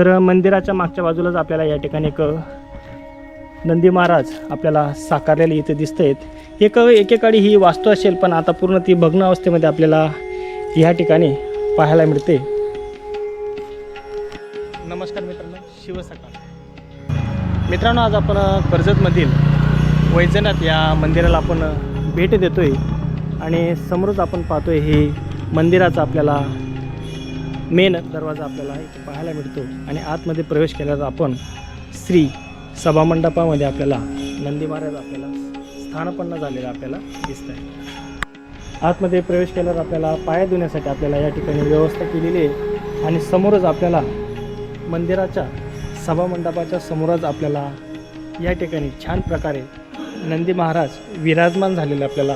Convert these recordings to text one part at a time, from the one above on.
तर मंदिराच्या मागच्या बाजूलाच आपल्याला या ठिकाणी एक नंदी महाराज आपल्याला साकारलेले इथे दिसत आहेत एक एकेकाळी ही वास्तू असेल पण आता पूर्ण ती भग्न अवस्थेमध्ये आपल्याला ह्या ठिकाणी पाहायला मिळते. नमस्कार मित्रांनो शिवसकाळ मित्रांनो आज आपण कर्जतमधील वैजनाथ या मंदिराला आपण भेट देतोय. आणि समोरच आपण पाहतोय हे मंदिराचं आपल्याला मेन दरवाजा आपल्याला इथे पाहायला मिळतो आणि आतमध्ये प्रवेश केल्यावर आपण श्री सभामंडपामध्ये आपल्याला नंदी महाराज आपल्याला स्थानपन्न झालेलं आपल्याला दिसत आहे आतमध्ये प्रवेश केल्यावर आपल्याला पाया धुण्यासाठी आपल्याला या ठिकाणी व्यवस्था केलेली आहे आणि समोरच आपल्याला मंदिराच्या सभामंडपाच्या समोरच आपल्याला या ठिकाणी छान प्रकारे नंदी महाराज विराजमान झालेले आपल्याला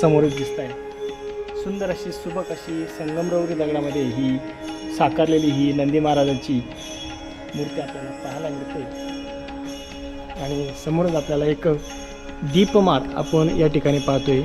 समोरच दिसत आहे सुंदर अशी सुबक अशी संगमरवरी दगडामध्ये ही साकारलेली ही नंदी महाराजांची मूर्ती आपल्याला पाहायला मिळते. आणि समोरच आपल्याला एक दीपमार आपण या ठिकाणी पाहतोय.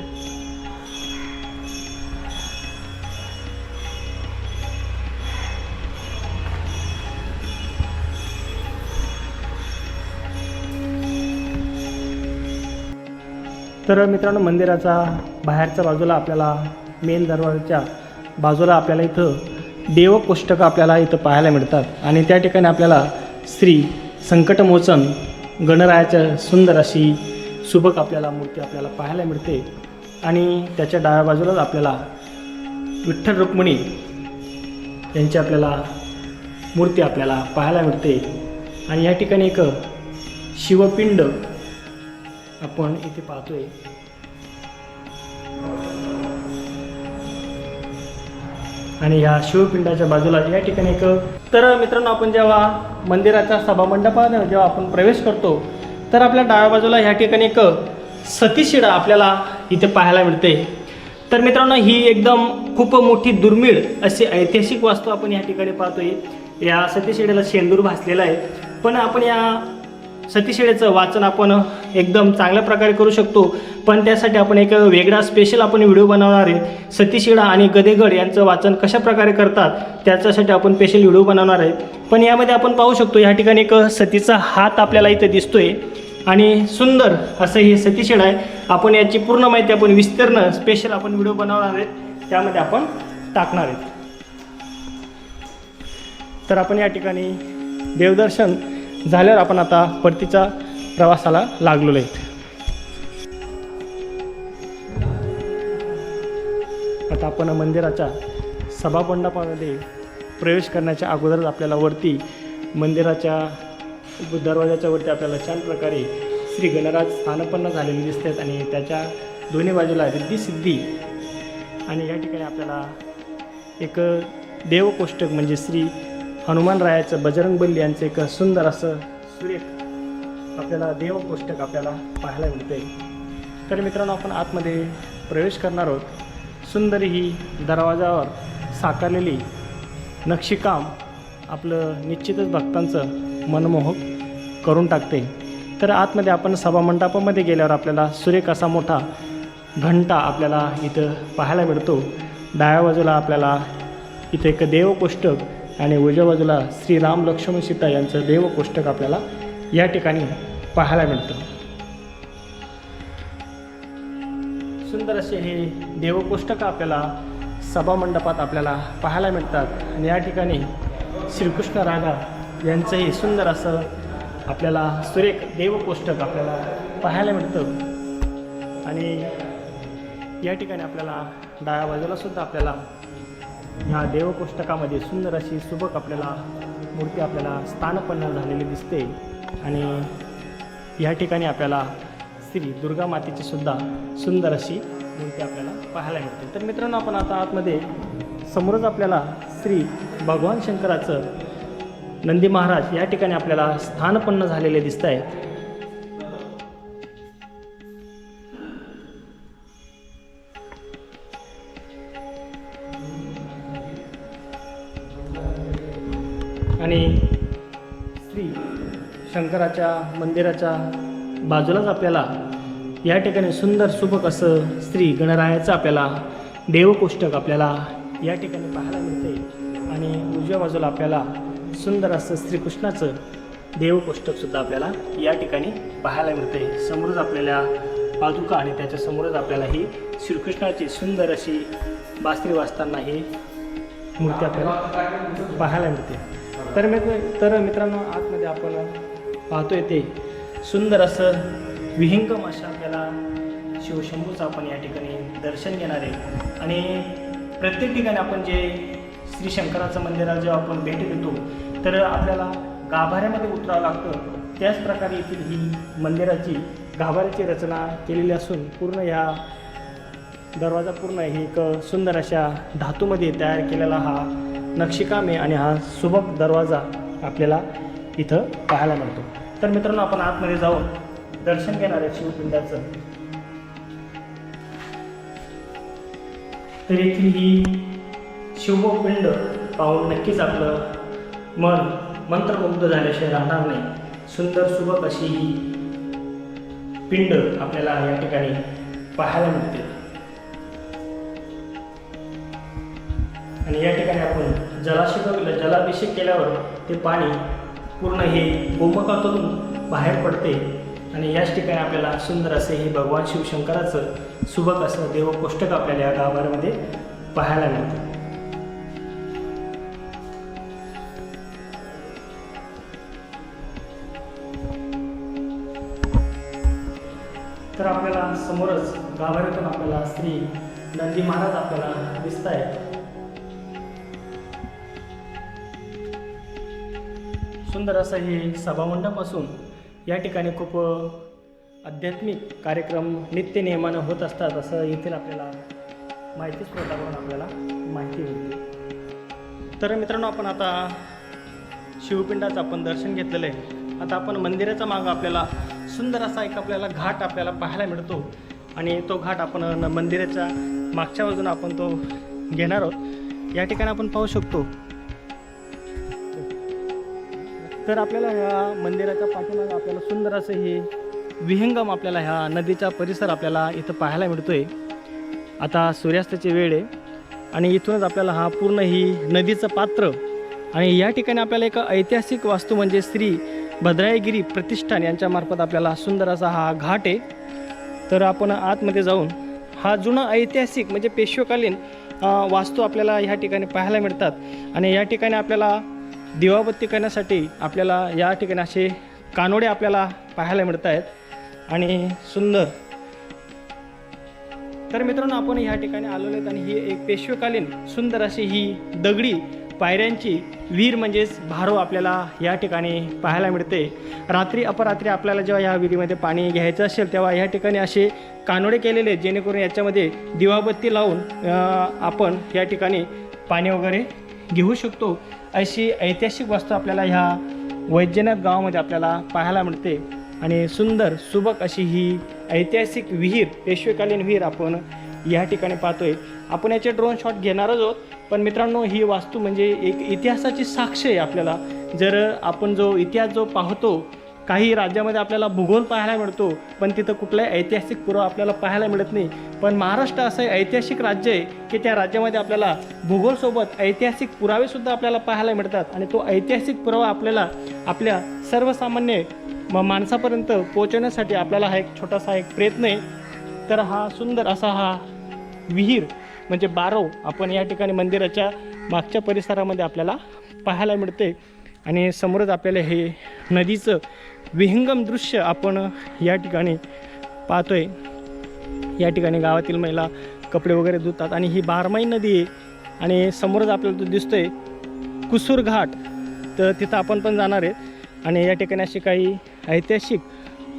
तर मित्रांनो मंदिराचा बाहेरच्या बाजूला आपल्याला मेन दरवाजाच्या बाजूला आपल्याला इथं देवकोष्टकं आपल्याला इथं पाहायला मिळतात. आणि त्या ठिकाणी आपल्याला श्री संकटमोचन गणरायाच्या सुंदर अशी सुबक आपल्याला मूर्ती आपल्याला पाहायला मिळते. आणि त्याच्या डाव्या बाजूलाच आपल्याला विठ्ठल रुक्मिणी यांची आपल्याला मूर्ती आपल्याला पाहायला मिळते. आणि या ठिकाणी एक शिवपिंड आपण इथे पाहतोय. आणि ह्या शिवपिंडाच्या बाजूला या ठिकाणी एक तर मित्रांनो आपण जेव्हा मंदिराच्या सभामंडपात जेव्हा आपण प्रवेश करतो तर आपल्या डाव्या बाजूला ह्या ठिकाणी एक सतीशिडा आपल्याला इथे पाहायला मिळते. तर मित्रांनो ही एकदम खूप मोठी दुर्मिळ अशी ऐतिहासिक वास्तू आपण या ठिकाणी पाहतोय. या सतीशिडेला शेंदूर भासलेला आहे. पण आपण या सतीशिडेचं वाचन आपण एकदम चांगल्या प्रकारे करू शकतो. पण त्यासाठी आपण एक वेगळा स्पेशल आपण व्हिडिओ बनवणार आहे. सतीशिडा आणि गदेगड यांचं वाचन कशा प्रकारे करतात त्याच्यासाठी आपण स्पेशल व्हिडिओ बनवणार आहे. पण यामध्ये आपण पाहू शकतो या ठिकाणी एक सतीचा हात आपल्याला इथे दिसतोय. आणि सुंदर असं हे सतीशिड आहे. आपण याची पूर्ण माहिती आपण विस्तीर्ण स्पेशल आपण व्हिडिओ बनवणार आहेत त्यामध्ये आपण टाकणार आहेत तर आपण या ठिकाणी देवदर्शन झाल्यावर आपण आता परतीच्या प्रवासाला लागलेलो. आहेत आता आपण मंदिराच्या सभामंडपामध्ये प्रवेश करण्याच्या अगोदरच आपल्याला वरती मंदिराच्या दरवाजाच्या वरती आपल्याला छान प्रकारे श्री गणराज स्थानपन्न झालेले दिसतात आणि त्याच्या दोन्ही बाजूला रिद्धी सिद्धी. आणि या ठिकाणी आपल्याला एक देवकोष्टक म्हणजे श्री हनुमानरायाचं बजरंगबली यांचं एक सुंदर असं सुरेख आपल्याला देवकोष्टक आपल्याला पाहायला मिळते तर मित्रांनो आपण आतमध्ये प्रवेश करणार आहोत. सुंदर ही दरवाजावर साकारलेली नक्षीकाम आपलं निश्चितच भक्तांचं मनमोहक करून टाकते. तर आतमध्ये आपण सभामंडपामध्ये गेल्यावर आपल्याला सुरेख असा मोठा घंटा आपल्याला इथं पाहायला मिळतो. डाव्या बाजूला आपल्याला इथं एक देवकोष्टक आणि उजव्या बाजूला श्रीराम लक्ष्मण सीता यांचं देवकोष्टक आपल्याला या ठिकाणी पाहायला मिळतं. सुंदर असे हे देवकोष्टक आपल्याला सभामंडपात आपल्याला पाहायला मिळतात. आणि या ठिकाणी श्रीकृष्ण राधा यांचंही सुंदर असं आपल्याला सुरेख देवकोष्टक आपल्याला पाहायला मिळतं. आणि या ठिकाणी आपल्याला डाव्या बाजूला सुद्धा आपल्याला ह्या देवकोष्टकामध्ये सुंदर अशी सुबक आपल्याला मूर्ती आपल्याला स्थानपन्न झालेली दिसते. आणि या ठिकाणी आपल्याला श्री दुर्गा मातेची सुद्धा सुंदर अशी मूर्ती आपल्याला पाहायला मिळते. तर मित्रांनो आपण आता आतमध्ये समोरच आपल्याला श्री भगवान शंकराचं नंदी महाराज या ठिकाणी आपल्याला स्थानपन्न झालेले दिसत आहेत आणि श्री शंकराच्या मंदिराच्या बाजूलाच आपल्याला या ठिकाणी सुंदर सुबक असं श्री गणरायाचं आपल्याला देवकोष्टक आपल्याला या ठिकाणी पाहायला मिळते आणि उजव्या बाजूला आपल्याला सुंदर असं श्रीकृष्णाचं देवकोष्टकसुद्धा आपल्याला या ठिकाणी पाहायला मिळते समोरच आपल्याला पादुका आणि त्याच्या समोरच आपल्याला ही श्रीकृष्णाची सुंदर अशी बासरी वाजताना ही मूर्ती आपल्याला पाहायला मिळते. तर मित्र तर मित्रांनो आतमध्ये आपण पाहतोय ते सुंदर असं विहिंगम अशा आपल्याला शिवशंभूचं आपण या ठिकाणी दर्शन घेणार आहे. आणि प्रत्येक ठिकाणी आपण जे श्री शंकराचं मंदिराला जेव्हा आपण भेट देतो तर आपल्याला गाभाऱ्यामध्ये उतरावं लागतं. त्याच प्रकारे येथील ही मंदिराची गाभाऱ्याची रचना केलेली असून पूर्ण ह्या दरवाजा पूर्ण हे एक सुंदर अशा धातूमध्ये तयार केलेला हा नक्षीकामे आणि हा सुबक दरवाजा आपल्याला इथं पाहायला मिळतो. तर मित्रांनो आपण आतमध्ये जाऊन दर्शन घेणार आहे शिवपिंडाचं. तर येथील ही शिवपिंड पाहून नक्कीच आपलं मन मंत्रमुग्ध झाल्याशिवाय राहणार नाही. सुंदर सुबक अशी ही पिंड आपल्याला या ठिकाणी पाहायला मिळते. आणि या ठिकाणी आपण जलाशिक जलाभिषेक केल्यावर ते पाणी पूर्ण हे गोमकातून बाहेर पडते. आणि याच ठिकाणी आपल्याला सुंदर असे हे भगवान शिवशंकराचं सुबक असं देवकोष्टक आपल्याला या गाभाऱ्यामध्ये पाहायला मिळतं. तर आपल्याला समोरच गाभाऱ्यातून आपल्याला श्री नंदी महाराज आपल्याला दिसत आहेत सुंदर असं हे सभामंडप असून या ठिकाणी खूप आध्यात्मिक कार्यक्रम नित्य नियमानं होत असतात असं येथील आपल्याला माहिती स्रोताकडून आपल्याला माहिती मिळते. तर मित्रांनो आपण आता शिवपिंडाचं आपण दर्शन घेतलेलं आहे. आता आपण मंदिराच्या मागं आपल्याला सुंदर असा एक आपल्याला घाट आपल्याला पाहायला मिळतो आणि तो घाट आपण मंदिराच्या मागच्या बाजून आपण तो घेणार आहोत. या ठिकाणी आपण पाहू शकतो तर आपल्याला ह्या मंदिराच्या पाठीमागे आपल्याला सुंदर असं हे विहंगम आपल्याला ह्या नदीचा परिसर आपल्याला इथं पाहायला मिळतो आहे आता सूर्यास्ताची वेळ आहे आणि इथूनच आपल्याला हा पूर्ण ही नदीचं पात्र आणि या ठिकाणी आपल्याला एक ऐतिहासिक वास्तू म्हणजे श्री भद्रायगिरी प्रतिष्ठान यांच्यामार्फत आपल्याला सुंदर असा हा घाट आहे. तर आपण आतमध्ये जाऊन हा जुना ऐतिहासिक म्हणजे पेशवेकालीन वास्तू आपल्याला ह्या ठिकाणी पाहायला मिळतात. आणि या ठिकाणी आपल्याला दिवाबत्ती करण्यासाठी आपल्याला या ठिकाणी असे कानोडे आपल्याला पाहायला मिळत आहेत आणि सुंदर. तर मित्रांनो आपण ह्या ठिकाणी आलेलो आहेत आणि ही एक पेशवेकालीन सुंदर अशी ही दगडी पायऱ्यांची विहीर म्हणजेच भारो आपल्याला या ठिकाणी पाहायला मिळते. रात्री अपरात्री आपल्याला जेव्हा ह्या विहिरीमध्ये पाणी घ्यायचं असेल तेव्हा या ठिकाणी असे कानोडे केलेले आहेत, जेणेकरून याच्यामध्ये दिवाबत्ती लावून आपण या ठिकाणी पाणी वगैरे घेऊ शकतो. अशी ऐतिहासिक वस्तू आपल्याला ह्या वैजनाथ गावामध्ये आपल्याला पाहायला मिळते. आणि सुंदर सुबक अशी ही ऐतिहासिक विहीर पेशवेकालीन विहीर आपण या ठिकाणी पाहतोय. आपण याचे ड्रोन शॉट घेणारच आहोत पण मित्रांनो ही वास्तू म्हणजे एक इतिहासाची साक्ष आहे आपल्याला. जर आपण जो इतिहास जो पाहतो काही राज्यामध्ये आपल्याला भूगोल पाहायला मिळतो पण तिथं कुठलाही ऐतिहासिक पुरावा आपल्याला पाहायला मिळत नाही. पण महाराष्ट्र असं ऐतिहासिक राज्य आहे की त्या राज्यामध्ये आपल्याला भूगोलसोबत ऐतिहासिक पुरावेसुद्धा आपल्याला पाहायला मिळतात आणि तो ऐतिहासिक पुरावा आपल्याला आपल्या सर्वसामान्य म माणसापर्यंत पोहोचवण्यासाठी आपल्याला हा एक छोटासा एक प्रयत्न आहे. तर हा सुंदर असा हा विहीर म्हणजे बारव आपण या ठिकाणी मंदिराच्या मागच्या परिसरामध्ये आपल्याला पाहायला मिळते. आणि समोरच आपल्याला हे नदीचं विहंगम दृश्य आपण या ठिकाणी पाहतोय. या ठिकाणी गावातील महिला कपडे वगैरे धुतात आणि ही बारमाही नदी आहे आणि समोरच आपल्याला तो दिसतोय कुसूर घाट. तर तिथं आपण पण जाणार आहेत आणि या ठिकाणी असे काही ऐतिहासिक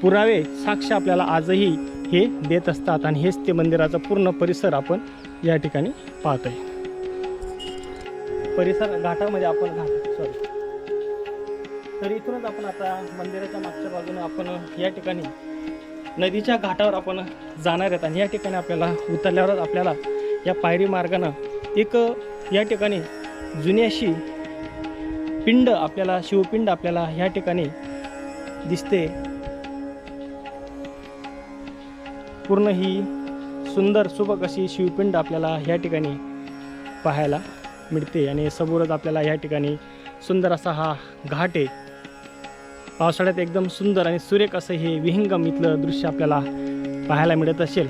पुरावे साक्ष आपल्याला आजही हे देत असतात आणि हेच ते मंदिराचा पूर्ण परिसर आपण या ठिकाणी पाहतोय. परिसर घाटामध्ये आपण घाट सॉरी तर इथूनच आपण आता मंदिराच्या मागच्या बाजूने आपण या ठिकाणी नदीच्या घाटावर आपण जाणार आहेत. आणि या ठिकाणी आपल्याला उतरल्यावरच आपल्याला या पायरी मार्गानं एक या ठिकाणी जुनी अशी पिंड आपल्याला शिवपिंड आपल्याला ह्या ठिकाणी दिसते. पूर्ण ही सुंदर सुबक अशी शिवपिंड आपल्याला ह्या ठिकाणी पाहायला मिळते. आणि समोरच आपल्याला या ठिकाणी सुंदर असा हा घाट आहे. पावसाळ्यात एकदम सुंदर आणि सुरेख असं हे विहिंगम इथलं दृश्य आपल्याला पाहायला मिळत असेल.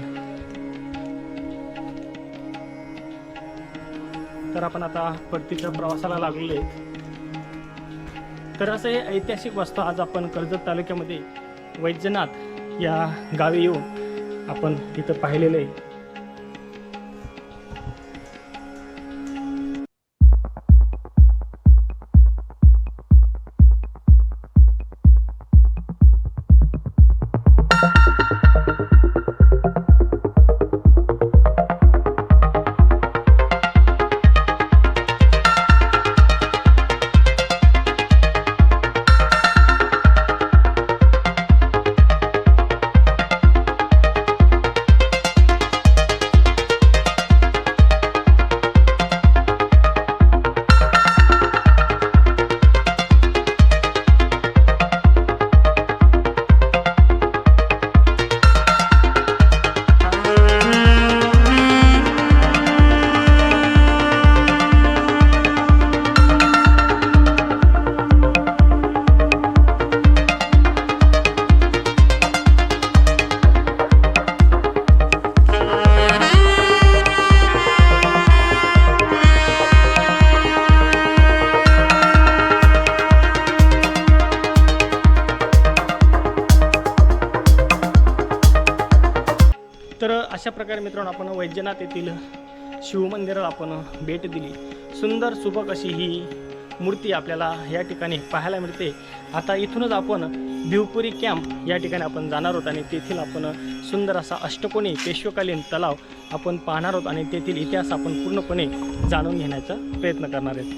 तर आपण आता परतीच्या प्रवासाला लागलेलो आहे. तर असं हे ऐतिहासिक वास्तव आज आपण कर्जत तालुक्यामध्ये वैद्यनाथ या गावी येऊन आपण तिथं पाहिलेलं आहे. तर अशा प्रकारे मित्रांनो आपण वैद्यनाथ येथील शिवमंदिराला आपण भेट दिली. सुंदर सुबक अशी ही मूर्ती आपल्याला या ठिकाणी पाहायला मिळते. आता इथूनच आपण भिवपुरी कॅम्प या ठिकाणी आपण जाणार आहोत आणि तेथील आपण सुंदर असा अष्टकोनी पेशवकालीन तलाव आपण पाहणार आहोत आणि तेथील इतिहास आपण पूर्णपणे जाणून घेण्याचा प्रयत्न करणार आहेत.